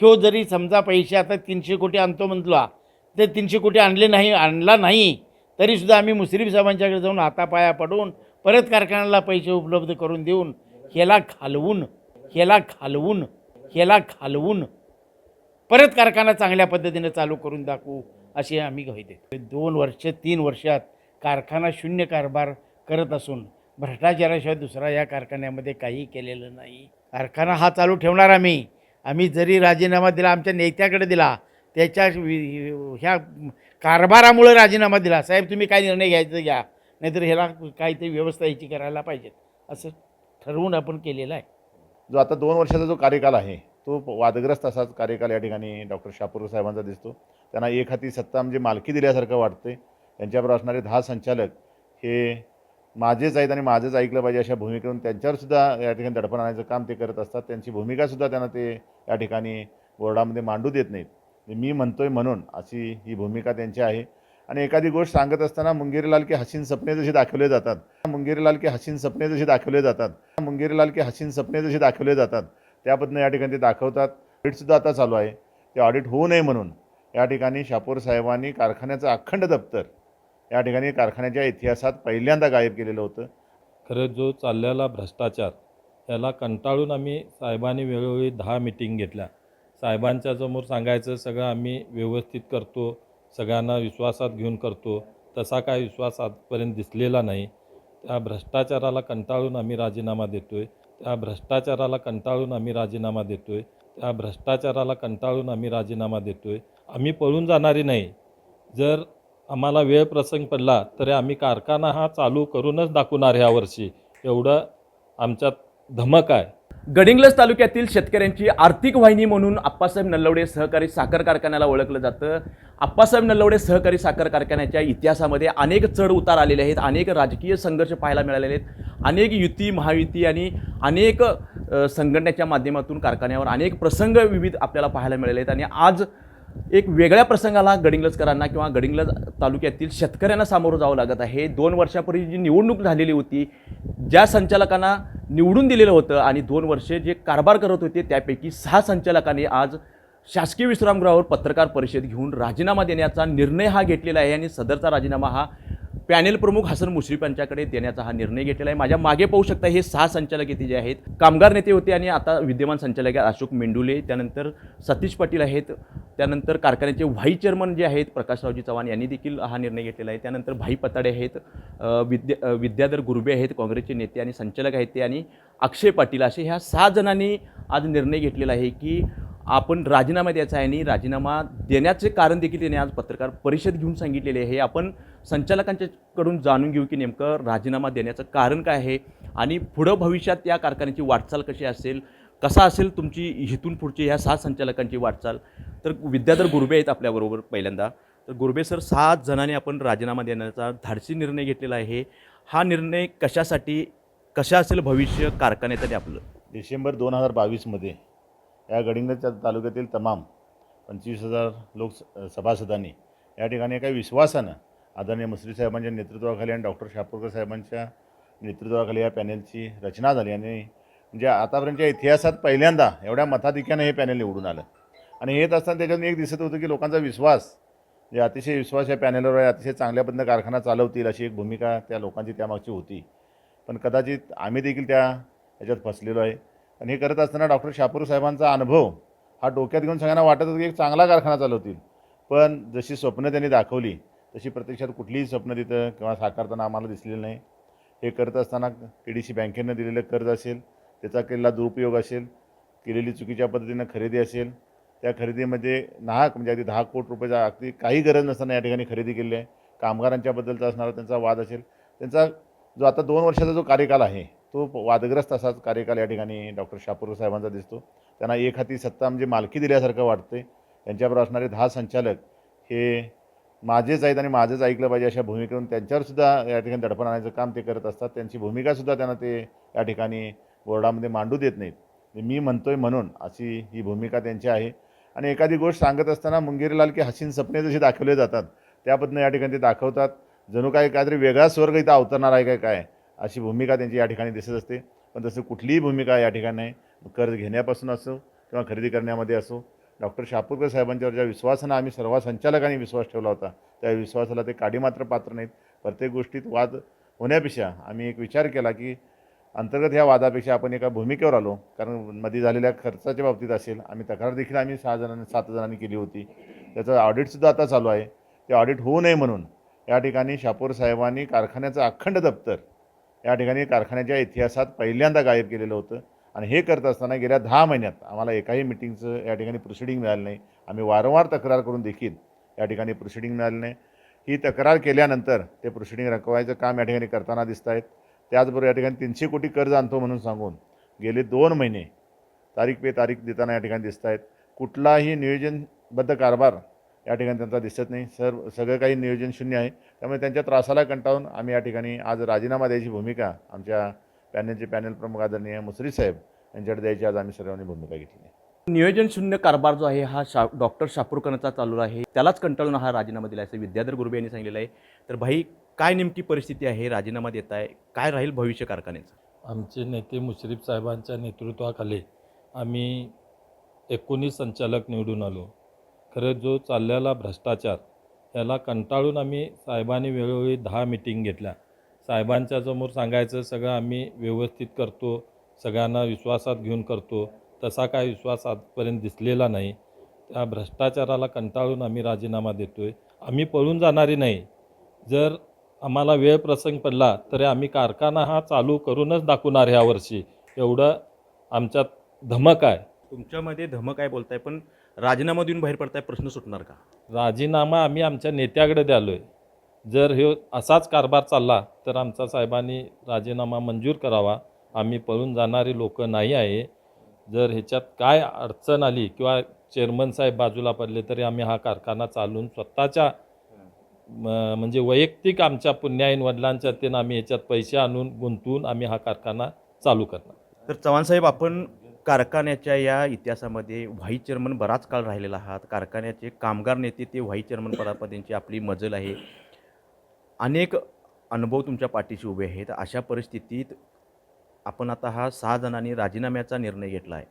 ह्यो जरी समजा पैसे आता तीनशे कोटी आणतो म्हटला ते तीनशे कोटी आणले नाही आणला नाही तरीसुद्धा आम्ही मुश्रीफ साहेबांच्याकडे जाऊन हातापाया पडून परत कारखान्याला पैसे उपलब्ध करून देऊन ह्याला खालवून ह्याला खालवून ह्याला खालवून परत कारखाना चांगल्या पद्धतीने चालू करून दाखवू असे आम्ही ग्वाही देतो. दोन वर्ष तीन वर्षात कारखाना शून्य कारभार करत असून भ्रष्टाचाराशिवाय दुसरा या कारखान्यामध्ये काही केलेलं नाही. कारखाना हा चालू ठेवणार आम्ही. आम्ही जरी राजीनामा दिला आमच्या नेत्याकडे दिला त्याच्या वि- ह्या कारभारामुळे राजीनामा दिला. साहेब तुम्ही काय निर्णय घ्यायचं घ्या. नाहीतर ह्याला काहीतरी व्यवस्था याची करायला पाहिजे असं ठरवून आपण केलेलं आहे. जो आता दोन वर्षाचा जो कार्यकाल आहे तो वादग्रस्त असाच कार्यकाल या ठिकाणी डॉक्टर शापूर साहेबांचा दिसतो. त्यांना एक हाती सत्ता म्हणजे मालकी दिल्यासारखं वाटते त्यांच्याबरोबर असणारे दहा संचालक हे माझेच आहेत आणि माझंच ऐकलं पाहिजे अशा भूमिकेतून त्यांच्यावरसुद्धा या ठिकाणी दडपण आणायचं काम ते करत असतात. त्यांची भूमिकासुद्धा त्यांना ते या ठिकाणी बोर्डामध्ये मांडू देत नाहीत. मी म्हणतोय म्हणून अशी ही भूमिका त्यांची आहे. आणि एखादी गोष्ट सांगत असताना मुंगेरीलाल की हसीन सपने जसे दाखवले जातात. मुंगेरीलाल की हसीन सपने जसे दाखवले जातात. मुंगेरीलाल की हसीन सपने जसे दाखवले जातात. त्याबद्दल या ठिकाणी ते दाखवतात. ऑडिटसुद्धा आता चालू आहे. ते ऑडिट होऊ नये म्हणून या ठिकाणी शापूर साहेबांनी कारखान्याचं अखंड दप्तर या ठिकाणी कारखान्याच्या इतिहासात पहिल्यांदा गायब केलेलं होतं. खरं जो चाललेला भ्रष्टाचार त्याला कंटाळून आम्ही साहेबांनी वेळोवेळी दहा मिटिंग घेतल्या. साहेबांच्या समोर सांगायचं सगळं आम्ही व्यवस्थित करतो सगळ्यांना विश्वासात घेऊन करतो. तसा काय विश्वास आजपर्यंत दिसलेला नाही. त्या भ्रष्टाचाराला कंटाळून आम्ही राजीनामा देतो आहे त्या भ्रष्टाचाराला कंटाळून आम्ही राजीनामा देतो आहे त्या भ्रष्टाचाराला कंटाळून आम्ही राजीनामा देतो आहे आम्ही पळून जाणारी नाही. जर आम्हाला वेळ प्रसंग पडला तरी आम्ही कारखाना हा चालू करूनच दाखवणार ह्या वर्षी. एवढं आमच्यात धमक आहे. गडिंग्लज तालुक्यातील शेतकऱ्यांची आर्थिक वाहिनी म्हणून आप्पासाहेब नल्लवडे सहकारी साखर कारखान्याला ओळखलं जातं. आप्पासाहेब नल्लवडे सहकारी साखर कारखान्याच्या इतिहासामध्ये अनेक चढ उतार आलेले आहेत अनेक राजकीय संघर्ष पाहायला मिळालेले आहेत अनेक युती महायुती आणि अनेक संघटनेच्या माध्यमातून कारखान्यावर अनेक प्रसंग विविध आपल्याला पाहायला मिळाले आहेत. आणि आज एक वेगळ्या प्रसंगाला गडिंग्लजकरांना किंवा गडिंग्लज तालुक्यातील शेतकऱ्यांना सामोरं जावं लागत आहे. दोन वर्षापूर्वी जी निवडणूक झालेली होती ज्या संचालकांना निवडून दिलेलं होतं आणि दोन वर्षे जे कारभार करत होते त्यापैकी सहा संचालकांनी आज शासकीय विश्रामगृहावर पत्रकार परिषद घेऊन राजीनामा देण्याचा निर्णय हा घेतलेला आहे आणि सदरचा राजीनामा हा पॅनेल प्रमुख हसन मुश्रीफ यांच्याकडे देण्याचा हा निर्णय घेतलेला आहे. माझ्या मागे पाहू शकता हे सहा संचालक येथे जे आहेत कामगार नेते होते आणि आता विद्यमान संचालक आहेत अशोक मेंडुले त्यानंतर सतीश पाटील आहेत त्यानंतर कारखान्याचे व्हाईस चेअरमन जे आहेत प्रकाशरावजी चव्हाण यांनी देखील हा निर्णय घेतलेला आहे. त्यानंतर भाई पताडे आहेत विद्या विद्याधर गुरबे आहेत काँग्रेसचे नेते आणि संचालक आहेत ते आणि अक्षय पाटील असे ह्या सहा जणांनी आज निर्णय घेतलेला आहे की आपण राजीनामा द्यायचा आहे आणि राजीनामा देण्याचे कारण देखील त्याने आज पत्रकार परिषद घेऊन सांगितलेले आहे. आपण संचालकांच्याकडून जाणून घेऊ की नेमकं राजीनामा देण्याचं कारण काय आहे आणि पुढं भविष्यात या कारखान्याची वाटचाल कशी असेल कसा असेल तुमची इथून पुढची ह्या सहा संचालकांची वाटचाल? तर विद्याधर गुरबे आहेत आपल्याबरोबर पहिल्यांदा. तर गुरबे सर सहा जणांनी आपण राजीनामा देण्याचा धाडसी निर्णय घेतलेला आहे. हा निर्णय कशासाठी कशा असेल भविष्य कारखान्यात आपलं? डिसेंबर दोन हजार बावीसमध्ये. या गडिंगच्या तालुक्यातील तमाम पंचवीस हजार लोक सभासदांनी या ठिकाणी काही विश्वासानं आदरणीय मसरी साहेबांच्या नेतृत्वाखाली आणि डॉक्टर शापूरकर साहेबांच्या नेतृत्वाखाली या पॅनेलची रचना झाली आणि म्हणजे आतापर्यंतच्या इतिहासात पहिल्यांदा एवढ्या मताधिक्यानं हे पॅनेल निवडून आलं. आणि येत असताना त्याच्यातून एक दिसत होतं की लोकांचा विश्वास जे अतिशय विश्वास या पॅनेलवर आहे अतिशय चांगल्या पद्धतीनं कारखाना चालवतील अशी एक भूमिका त्या लोकांची त्यामागची होती. पण कदाचित आम्ही देखील त्या ह्याच्यात फसलेलो आहे. आणि हे करत असताना डॉक्टर शापूर साहेबांचा अनुभव हा डोक्यात घेऊन सगळ्यांना वाटत होतं की एक चांगला कारखाना चालवतील पण जशी स्वप्न त्यांनी दाखवली तशी प्रत्यक्षात कुठलीही स्वप्न तिथं किंवा साकारताना आम्हाला दिसलेलं नाही. हे करत असताना के डी सी बँकेनं दिलेलं कर्ज असेल त्याचा केलेला दुरुपयोग असेल केलेली चुकीच्या पद्धतीनं खरेदी असेल त्या खरेदीमध्ये नाहक म्हणजे अगदी दहा कोटी रुपयाचा अगदी काही गरज नसताना या ठिकाणी खरेदी केली आहे. कामगारांच्याबद्दलचा असणारा त्यांचा वाद असेल. त्यांचा जो आता दोन वर्षाचा जो कार्यकाल आहे तो वादग्रस्त असाच कार्यकाल या ठिकाणी डॉक्टर शापूर साहेबांचा दिसतो. त्यांना एक हाती सत्ता म्हणजे मालकी दिल्यासारखं वाटते त्यांच्याबरोबर असणारे दहा संचालक हे माझेच आहेत आणि माझंच ऐकलं पाहिजे अशा भूमिकेतून त्यांच्यावरसुद्धा या ठिकाणी दडपण आणायचं काम ते करत असतात. त्यांची भूमिकासुद्धा त्यांना ते या ठिकाणी बोर्डामध्ये मांडू देत नाहीत. मी मी म्हणतोय म्हणून अशी ही भूमिका त्यांची आहे. आणि एखादी गोष्ट सांगत असताना मुंगेरीलाल की हसीन सपने जसे दाखवले जातात त्याबद्दल या ठिकाणी ते दाखवतात. जणू काय काहीतरी वेगळा स्वर्ग इथं अवतरणार आहे काय काय? अशी भूमिका त्यांची या ठिकाणी दिसत असते. पण तसं कुठलीही भूमिका या ठिकाणी नाही. कर्ज घेण्यापासून असो किंवा खरेदी करण्यामध्ये असो डॉक्टर शापूरकर साहेबांच्यावर ज्या विश्वासानं आम्ही सर्व संचालकांनी विश्वास ठेवला होता त्या विश्वासाला ते काडी मात्र पात्र नाहीत. प्रत्येक गोष्टीत वाद होण्यापेक्षा आम्ही एक विचार केला की अंतर्गत ह्या वादापेक्षा आपण एका भूमिकेवर आलो. कारण मध्ये झालेल्या खर्चाच्या बाबतीत असेल आम्ही तक्रार देखील आम्ही सहा जणांनी सात जणांनी केली होती. त्याचं ऑडिटसुद्धा आता चालू आहे. ते ऑडिट होऊ नये म्हणून या ठिकाणी शापूर साहेबांनी कारखान्याचं अखंड दप्तर या ठिकाणी कारखान्याच्या इतिहासात पहिल्यांदा गायब केलेलं होतं. आणि हे करत असताना गेल्या दहा महिन्यात आम्हाला एकाही मिटिंगचं या ठिकाणी प्रोसिडिंग मिळालं नाही. आम्ही वारंवार तक्रार करून देखील या ठिकाणी प्रोसिडिंग मिळालं नाही. ही तक्रार केल्यानंतर ते प्रोसिडिंग रखवायचं काम या ठिकाणी करताना दिसत आहेत त्याचबरोबर या ठिकाणी तीनशे कोटी कर्ज आणतो म्हणून सांगून गेले दोन महिने तारीख पे तारीख देताना या ठिकाणी दिसत आहेत कुठलाही नियोजनबद्ध कारभार या ठिकाणी त्यांचा दिसत नाही. सर सगळं काही नियोजन शून्य आहे. त्यामुळे त्यांच्या त्रासाला कंटाळून आम्ही या ठिकाणी आज राजीनामा द्यायची भूमिका आमच्या पॅनलचे पॅनल प्रमुख आदरणीय मुसरी साहेब यांच्याकडे द्यायची आज आम्ही सर्वांनी भूमिका घेतली आहे. नियोजन शून्य कारभार जो आहे हा शा डॉक्टर शापूरकरांचा चालू आहे. त्यालाच कंटाळून हा राजीनामा दिला असं विद्याधर गुरुबे यांनी सांगितलेलं आहे. तर भाई काय नेमकी परिस्थिती आहे? राजीनामा देत आहे. काय राहील भविष्य कारखान्याचं? आमचे नेते मुश्रीफ साहेबांच्या नेतृत्वाखाली आम्ही एकोणीस संचालक निवडून आलो. खरं जो चाललेला भ्रष्टाचार याला कंटाळून आम्ही साहेबांनी वेळोवेळी दहा मिटिंग घेतल्या. साहेबांच्या समोर सांगायचं सगळं आम्ही व्यवस्थित करतो सगळ्यांना विश्वासात घेऊन करतो. तसा काय विश्वास आजपर्यंत दिसलेला नाही. त्या भ्रष्टाचाराला कंटाळून आम्ही राजीनामा देतो आहे आम्ही पळून जाणारी नाही. जर आम्हाला वेळ प्रसंग पडला तरी आम्ही कारखाना हा चालू करूनच दाखवणार ह्यावर्षी एवढं आमच्यात धमक आहे. तुमच्यामध्ये धमक आहे बोलताय पण राजीनामा देऊन बाहेर पडताय प्रश्न सुटणार का? राजीनामा आम्ही आमच्या नेत्याकडे द्यालो आहे जर हे असाच कारभार चालला तर आमचा साहेबांनी राजीनामा मंजूर करावा. आम्ही पळून जाणारी लोक नाही आहे. जर ह्याच्यात काय अडचण आली किंवा चेअरमन साहेब बाजूला पडले तरी आम्ही हा कारखाना चालून स्वतःच्या म्हणजे वैयक्तिक आमच्या पुण्याईन वडिलांच्या त्यानं आम्ही ह्याच्यात पैसे आणून गुंतवून आम्ही हा कारखाना चालू करणार. तर चव्हाण साहेब आपण कारखान्याच्या या इतिहासामध्ये व्हाईस चेअरमन बराच काळ राहिलेला आहात. कारखान्याचे कामगार नेते ते व्हाईस चेअरमन पदापर्यंतची आपली मजल आहे. अनेक अनुभव तुमच्या पाठीशी उभे आहेत. अशा परिस्थितीत आपण आता हा सहा जणांनी राजीनाम्याचा निर्णय घेतला आहे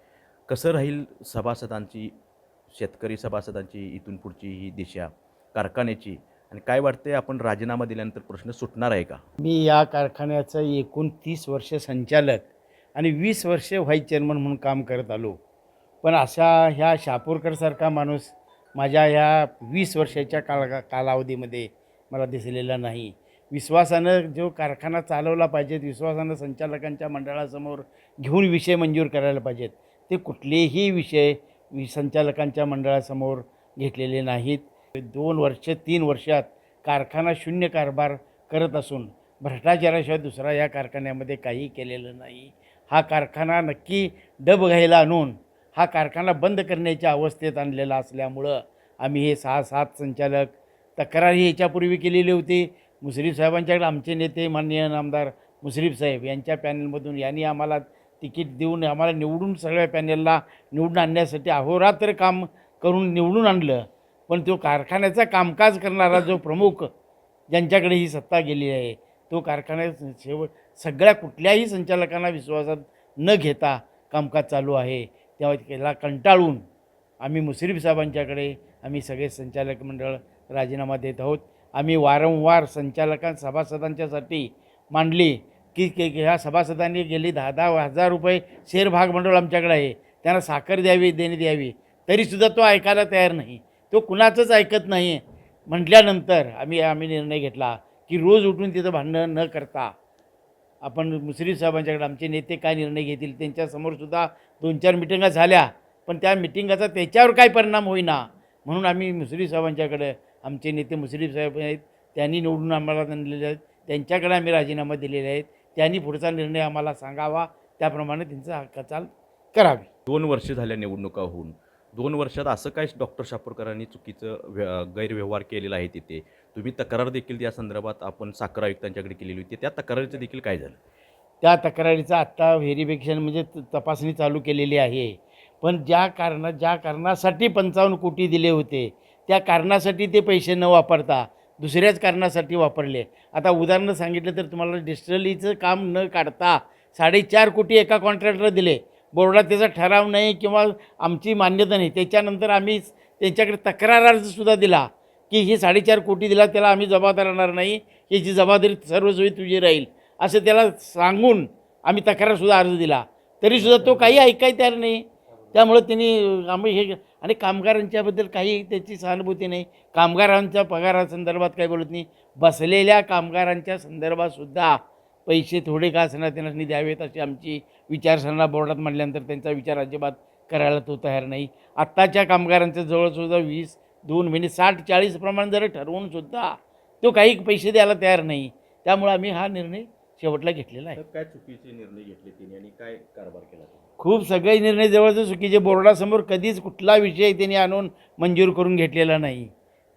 कसं राहील सभासदांची शेतकरी सभासदांची इथून पुढची ही दिशा कारखान्याची? आणि काय वाटतंय आपण राजीनामा दिल्यानंतर प्रश्न सुटणार आहे का? मी या कारखान्याचं एकूण तीस वर्ष संचालक आणि वीस वर्षे व्हाईस चेअरमन म्हणून काम करत आलो. पण अशा ह्या शापूरकरसारखा माणूस माझ्या ह्या वीस वर्षाच्या काला कालावधीमध्ये मला दिसलेला नाही. विश्वासानं जो कारखाना चालवला पाहिजेत विश्वासानं संचालकांच्या मंडळासमोर घेऊन विषय मंजूर करायला पाहिजेत. ते कुठलेही विषय वि संचालकांच्या मंडळासमोर घेतलेले नाहीत. दोन वर्ष तीन वर्षात कारखाना शून्य कारभार करत असून भ्रष्टाचाराशिवाय दुसरा या कारखान्यामध्ये काही केलेलं नाही. हा कारखाना नक्की डब घ्यायला आणून हा कारखाना बंद करण्याच्या अवस्थेत आणलेला असल्यामुळं आम्ही हे सहा सात संचालक तक्रारी याच्यापूर्वी केलेली होती. मुश्रीफ साहेबांच्याकडे आमचे नेते माननीय आमदार मुश्रीफ साहेब यांच्या पॅनलमधून यांनी आम्हाला तिकीट देऊन आम्हाला निवडून सगळ्या पॅनलला निवडून आणण्यासाठी अहोरात्र काम करून निवडून आणलं. पण तो कारखान्याचा कामकाज करणारा जो प्रमुख ज्यांच्याकडे ही सत्ता गेली आहे तो कारखान्या शेवट सगळ्या कुठल्याही संचालकांना विश्वासात न घेता कामकाज चालू आहे. तेव्हा त्याला कंटाळून आम्ही मुश्रीफ साहेबांच्याकडे आम्ही सगळे संचालक मंडळ राजीनामा देत आहोत. आम्ही वारंवार संचालकां सभासदांच्यासाठी मांडली की के ह्या सभासदांनी गेली दहा दहा हजार रुपये शेअर भाग मंडळ आमच्याकडे आहे. त्यांना साखर द्यावी देण्यात द्यावी. तरीसुद्धा तो ऐकायला तयार नाही. तो कुणाचंच ऐकत नाही म्हटल्यानंतर आम्ही आम्ही निर्णय घेतला की रोज उठून तिथं भांडणं न करता आपण मुसरी साहेबांच्याकडे आमचे नेते काय निर्णय घेतील त्यांच्यासमोरसुद्धा दोन चार मिटिंगा झाल्या. पण त्या मिटिंगाचा त्याच्यावर काय परिणाम होईना. म्हणून आम्ही मुश्रीफ साहेबांच्याकडे आमचे नेते मुश्रीफ साहेब आहेत त्यांनी निवडून आम्हाला आणलेले आहेत त्यांच्याकडे आम्ही राजीनामा दिलेले आहेत त्यांनी पुढचा निर्णय आम्हाला सांगावा त्याप्रमाणे त्यांचा हक्काचाल करावी. दोन वर्ष झाल्या निवडणुका होऊन. दोन वर्षात असं काय डॉक्टर शापूरकरांनी चुकीचं व्य गैरव्यवहार केलेला आहे तिथे? तुम्ही तक्रार देखील या संदर्भात आपण साखर आयुक्तांच्याकडे केलेली होती. त्या तक्रारीचं देखील काय झालं? त्या तक्रारीचं आत्ता व्हेरिफिकेशन म्हणजे त- तपासणी चालू केलेली आहे. पण ज्या कारणा ज्या कारणासाठी पंचावन्न कोटी दिले होते त्या कारणासाठी ते पैसे न वापरता दुसऱ्याच कारणासाठी वापरले. आता उदाहरणं सांगितलं तर तुम्हाला डिस्टलीचं काम न काढता साडेचार कोटी एका कॉन्ट्रॅक्टरला दिले. बोर्डात त्याचा ठराव नाही किंवा आमची मान्यता नाही. त्याच्यानंतर आम्ही त्यांच्याकडे तक्रार अर्जसुद्धा दिला. की ही साडेचार कोटी दिला त्याला आम्ही जबाबदार राहणार नाही याची जबाबदारी सर्वसोयी तुझी राहील असं त्याला सांगून आम्ही तक्रारसुद्धा अर्ज दिला. तरीसुद्धा तो काही ऐकाय तयार नाही. त्यामुळं त्यांनी आम्ही हे आणि कामगारांच्याबद्दल काही त्याची सहानुभूती नाही. कामगारांच्या पगारासंदर्भात काही बोलत नाही. बसलेल्या कामगारांच्या संदर्भातसुद्धा पैसे थोडे का असणार त्यांना द्यावेत अशी आमची विचारसरणा बोर्डात म्हटल्यानंतर त्यांचा विचार अजिबात करायला तो तयार नाही. आत्ताच्या कामगारांच्या जवळसुद्धा वीस दोन महिने साठ चाळीस प्रमाण जर ठरवून सुद्धा तो काही पैसे द्यायला तयार नाही त्यामुळे आम्ही हा निर्णय शेवटला घेतलेला आहे. काय चुकीचे निर्णय घेतले त्यांनी आणि काय कारभार केला खूप सगळे निर्णय जवळजवळ चुकीचे बोर्डासमोर कधीच कुठला विषय त्यांनी आणून मंजूर करून घेतलेला नाही.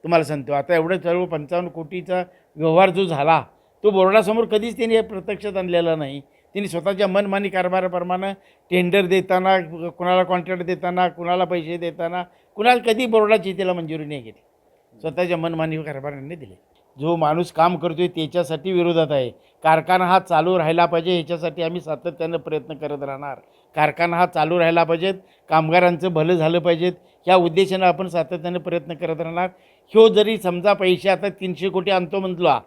तुम्हाला सांगतो आता एवढं सर्व पंचावन्न कोटीचा व्यवहार जो झाला तो बोर्डासमोर कधीच त्यांनी प्रत्यक्षात आणलेला नाही. त्यांनी स्वतःच्या मनमानी कारभाराप्रमाणे टेंडर देताना कुणाला कॉन्ट्रॅक्ट देताना कुणाला पैसे देताना कुणाला कधी बोर्डाची त्याला मंजुरी नाही घेतली. स्वतःच्या मनमानी कारभाराने दिले. जो माणूस काम करतोय त्याच्यासाठी विरोधात आहे. कारखाना हा चालू राहिला पाहिजे ह्याच्यासाठी आम्ही सातत्यानं प्रयत्न करत राहणार. कारखाना हा चालू राहिला पाहिजेत कामगारांचं भलं झालं पाहिजेत ह्या उद्देशानं आपण सातत्यानं प्रयत्न करत राहणार. ह्यो जरी समजा पैसे आता तीनशे कोटी आणतो म्हटला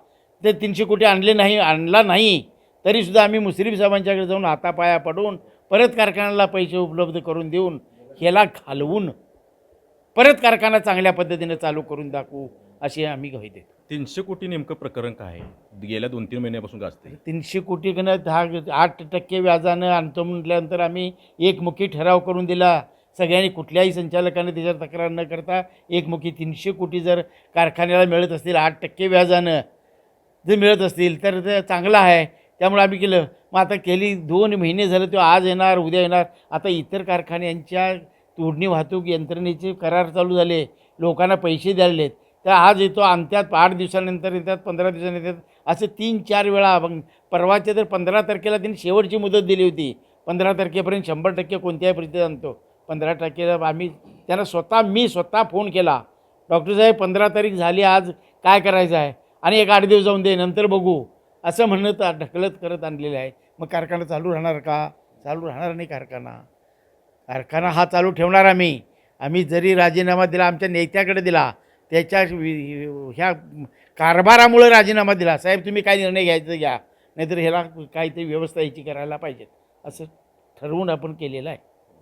तर तीनशे कोटी आणले नाही आणला नाही. तरीसुद्धा आम्ही मुश्रीफ साहेबांच्याकडे जाऊन हातापाया पडून परत कारखान्याला पैसे उपलब्ध करून देऊन ह्याला घालवून परत कारखाना चांगल्या पद्धतीनं चालू करून दाखवू अशी आम्ही ग्वाही देतो. तीनशे कोटी नेमकं प्रकरण काय आहे? गेल्या दोन तीन महिन्यापासून गाजते तीनशे कोटीकडनं दहा आठ टक्के व्याजानं आणतो म्हटल्यानंतर आम्ही एकमुखी ठराव करून दिला. सगळ्यांनी कुठल्याही संचालकाने त्याच्यावर तक्रार न करता एकमुखी तीनशे कोटी जर कारखान्याला मिळत असतील आठ टक्के व्याजानं जर मिळत असतील तर ते चांगलं आहे. त्यामुळे आम्ही केलं. मग आता केली दोन महिने झालं तो आज येणार उद्या येणार. आता इतर कारखान्यांच्या तोडणी वाहतूक यंत्रणेचे करार चालू झाले. लोकांना पैसे द्यायलेत. तर आज येतो आणत्यात आठ दिवसानंतर येतात पंधरा दिवसानंतर येतात. असं तीन चार वेळा मग परवाच्या तर पंधरा तारखेला त्यांनी शेवटची मुदत दिली होती. पंधरा तारखेपर्यंत शंभर टक्के कोणत्याही परिस्थितीत आणतो. पंधरा टक्केला आम्ही त्यांना स्वतः मी स्वतः फोन केला. डॉक्टर साहेब पंधरा तारीख झाली आज. काय करायचं आहे? आणि एक आठ दिवस जाऊन दे नंतर बघू. असं म्हणत ढकलत करत आणलेलं आहे. मग कारखाना चालू राहणार का? चालू राहणार नाही कारखाना. कारखाना हा चालू ठेवणार आम्ही. आम्ही जरी राजीनामा दिला आमच्या नेत्याकडे दिला त्याच्या वि- ह्या कारभारामुळे राजीनामा दिला. साहेब तुम्ही काय निर्णय घ्यायचं घ्या. नाहीतर ह्याला काहीतरी व्यवस्था याची करायला पाहिजेत. असं ठरवून आपण केलेलं आहे.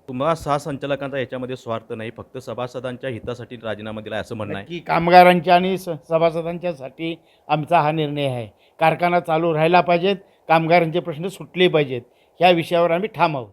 तुम्हाला सहा संचालकांचा याच्यामध्ये स्वार्थ नाही फक्त सभासदांच्या हितासाठी राजीनामा दिला असं म्हणणं आहे. की कामगारांच्या आणि स सभासदांच्यासाठी आमचा हा निर्णय आहे. कारखाना चालू राहायला पाहिजेत कामगारांचे प्रश्न सुटले पाहिजेत. ह्या विषयावर आम्ही ठाम आहोत.